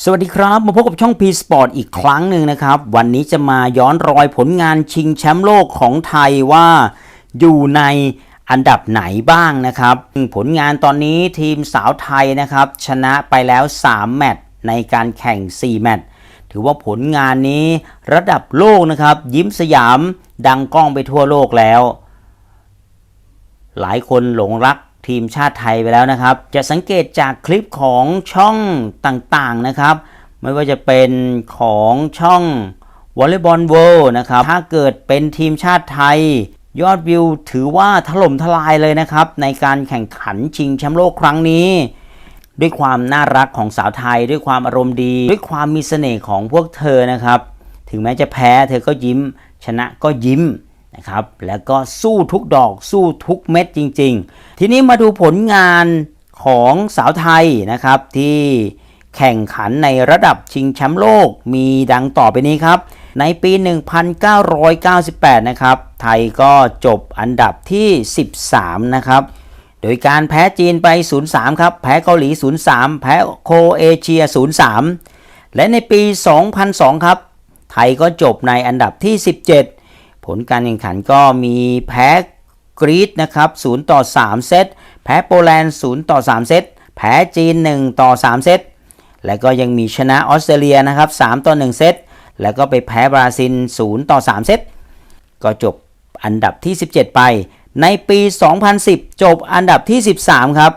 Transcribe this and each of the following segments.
สวัสดีครับ มาพบกับช่อง P Sport อีกครั้งหนึ่งนะครับ วันนี้จะมาย้อนรอยผลงานชิงแชมป์โลกของไทยว่าอยู่ในอันดับไหนบ้างนะครับ ผลงานตอนนี้ทีมสาวไทยนะครับ ชนะไปแล้ว 3 แมตช์ในการแข่ง 4 แมตช์ถือว่าผลงานนี้ระดับโลกนะครับ ยิ้มสยามดังกล้องไปทั่วโลกแล้ว หลายคนหลงรัก ทีมชาติไทยไปแล้วนะครับ จะสังเกตจากคลิปของช่องต่างๆนะครับ ไม่ว่าจะเป็นของช่องวอลเลย์บอลเวิลด์นะครับ ถ้าเกิดเป็นทีมชาติไทย ยอดวิวถือว่าถล่มทลายเลยนะครับ ในการแข่งขันชิงแชมป์โลกครั้งนี้ ด้วยความน่ารักของสาวไทย ด้วยความอารมณ์ดี ด้วยความมีเสน่ห์ของพวกเธอนะครับ ถึงแม้จะแพ้เธอก็ยิ้ม ชนะก็ยิ้ม นะครับแล้วก็สู้ทุกดอกสู้ทุกเม็ดจริง ๆ ทีนี้มาดูผลงานของสาวไทยนะครับที่แข่งขันในระดับชิงแชมป์โลกมีดังต่อไปนี้ครับ ในปี 1998 นะครับ ไทยก็จบอันดับที่ 13 นะครับ โดยการแพ้จีนไป 0-3 ครับ แพ้เกาหลี 0-3 แพ้โคเอเชีย 0-3 และในปี 2002 ครับ ไทยก็จบในอันดับที่ 17 ผลการแข่งขันก็มีแพ้กรีซนะครับ0ต่อ 3 เซต แพ้โปแลนด์0ต่อ 3 เซต แพ้จีน 1 ต่อ 3 เซต และก็ยังมีชนะออสเตรเลียนะครับ3ต่อ 1 เซต แล้วก็ไปแพ้บราซิล0ต่อ 3 เซต ก็จบอันดับที่ 17 ไป ในปี 2010 จบอันดับที่ 13 ครับ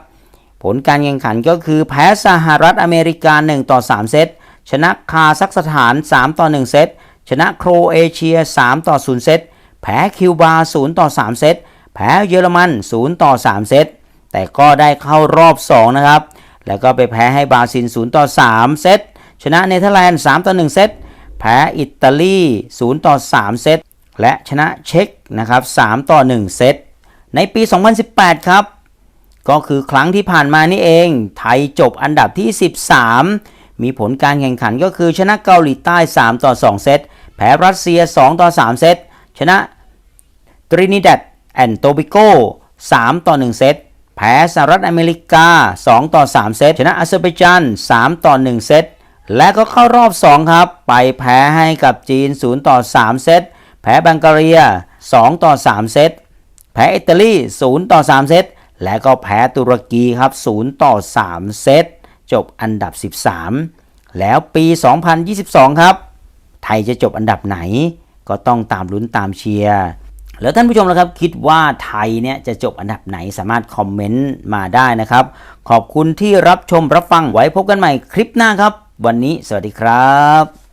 ผลการแข่งขันก็คือแพ้สหรัฐอเมริกา 1 ต่อ 3 เซต ชนะคาซัคสถาน 3 ต่อ 1 เซต ชนะโครเอเชีย 3 ต่อ 0 เซต แพ้คิวบา 0 ต่อ 3 เซต แพ้เยอรมัน 0 ต่อ 3 เซต แต่ก็ได้เข้ารอบ 2 นะครับ แล้วก็ไปแพ้ให้บราซิล 0 ต่อ 3 เซต ชนะเนเธอร์แลนด์ 3 ต่อ 1 เซต แพ้อิตาลี 0 ต่อ 3 เซต และชนะเช็กนะครับ 3 ต่อ 1 เซต ในปี 2018 ครับ ก็คือครั้งที่ผ่านมานี่เอง ไทยจบอันดับที่ 13มีผลการแข่งขันก็คือชนะเกาหลีใต้ 3 ต่อ 2 เซต แพ้รัสเซีย 2 ต่อ 3 เซต ชนะตรินิดัดแอนโตบิโก3ต่อ 1 เซต แพ้สหรัฐอเมริกา 2 ต่อ 3 เซต ชนะอาเซอร์ไบจาน3ต่อ 1 เซต และก็เข้ารอบ 2 ครับ ไปแพ้ให้กับจีน 0 ต่อ 3 เซต แพ้บังการีย 2 ต่อ 3 เซต แพ้อิตาลี 0 ต่อ 3 เซต และก็แพ้ตุรกีครับ 0 ต่อ 3 เซต จบอันดับ 13 แล้วปี 2022 ครับ ไทยจะจบอันดับไหน ก็ต้องตามลุ้นตามเชียร์แล้วท่านผู้ชมนะครับคิดว่าไทยเนี่ยจะจบอันดับไหนสามารถคอมเมนต์มาได้นะครับ ขอบคุณที่รับชมรับฟังไว้พบกันใหม่คลิปหน้าครับ วันนี้สวัสดีครับ